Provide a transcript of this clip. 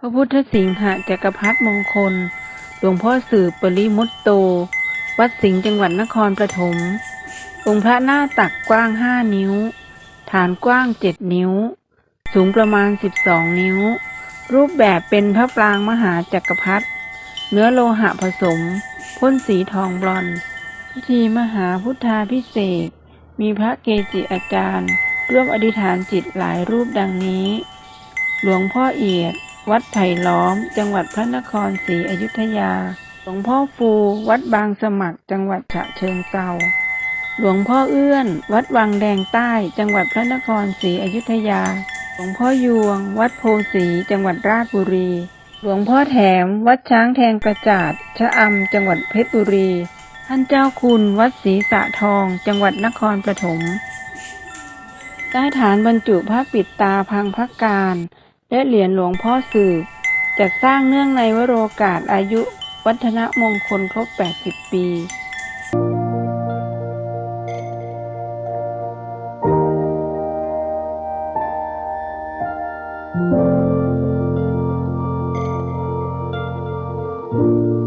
พระพุทธสิงหจักรพรรดิมงคล หลวงพ่อสืบปริมุตโต วัดสิงห์จังหวัดนครปฐม องค์พระหน้าตักกว้างห้านิ้ว ฐานกว้างเจ็ดนิ้ว สูงประมาณสิบสองนิ้ว รูปแบบเป็นพระปรางมหาจักรพรรดิเนื้อโลหะผสม พ่นสีทองบลอน พิธีมหาพุทธาพิเศษ มีพระเกจิอาจารย์ ร่วมอธิษฐานจิตหลายรูปดังนี้ หลวงพ่อเอียด วัดไผ่ล้อม จังหวัดพระนครศรีอยุธยา หลวงพ่อฟู วัดบางสมัคร จังหวัดฉะเชิงเทราหลวงพ่อเอื้อน วัดวังแดงใต้ จังหวัดพระนครศรีอยุธยา หลวงพ่อยวง วัดโพสีจังหวัดราชบุรี หลวงพ่อแถม วัดช้างแทงกระจาดชะอำจังหวัดเพชรบุรี ท่านเจ้าคุณวัดศรีสะทอง จังหวัดนครปฐมใต้ฐานบรรจุพระปิดตาพังพระการ และเหรียญหลวงพ่อสืบจัดสร้างเนื่องในวโรกาสอายุ วัฒนมงคลครบ 80 ปี Thank